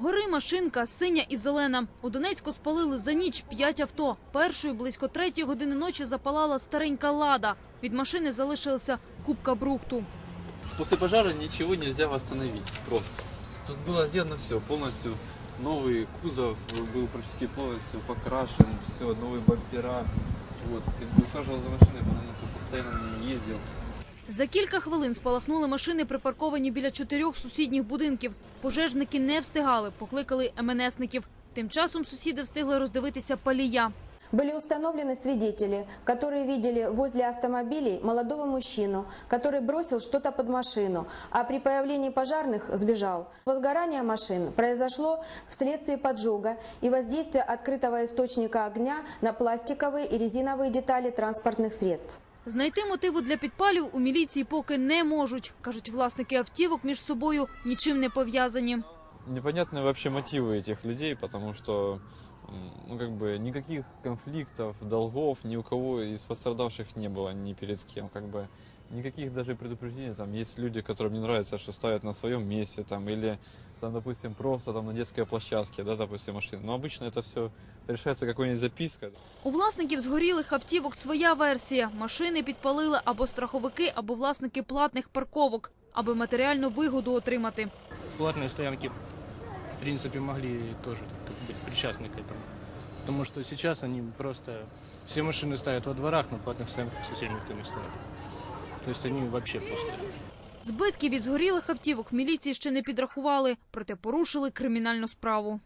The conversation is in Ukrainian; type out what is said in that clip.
Гори машинка синя і зелена. У Донецьку спалили за ніч п'ять авто. Першою близько третьої години ночі запалала старенька лада. Від машини залишилася купка брухту. После пожара ничего нельзя восстановить просто. Тут было сделано все, полностью новый кузов был практически полностью покрашен, все, новые бампера. Вот, как бы ухаживал за машиной, потому что постоянно на ней ездил. За кілька хвилин спалахнули машини, припарковані біля чотирьох сусідніх будинків. Пожежники не встигали, покликали МНСників. Тим часом сусіди встигли роздивитися палія. Были установлены свидетели, которые видели возле автомобилей молодого мужчину, который бросил что-то под машину, а при появлении пожарных сбежал. Возгорание машин произошло вследствие поджога и воздействия открытого источника огня на пластиковые и резиновые детали транспортных средств. Знайти мотиву для підпалів у міліції поки не можуть. Кажуть, власники автівок між собою нічим не пов'язані. непонятны вообще мотивы этих людей, потому что м, ну, как бы никаких конфликтов, долгов ни у кого из пострадавших не было ни перед кем. Как бы никаких даже предупреждений. Там есть люди, которым не нравится, что ставят на своем месте, там, или там, допустим, просто там на детской площадке, да, допустим, машины. Но обычно это все решается какой-нибудь запиской. У власників згорілих автівок своя версія. Машини підпалили або страховики, або власники платних парковок, аби матеріальну вигоду отримати. платные стоянки, в принципе, могли тоже как быть причастны к этому. Потому что сейчас они просто... Все машины ставят во дворах, но платных стоянках совсем никто не ставит. То есть они вообще пустые. Збитки від згорілих автівок міліції ще не підрахували, проте порушили кримінальну справу.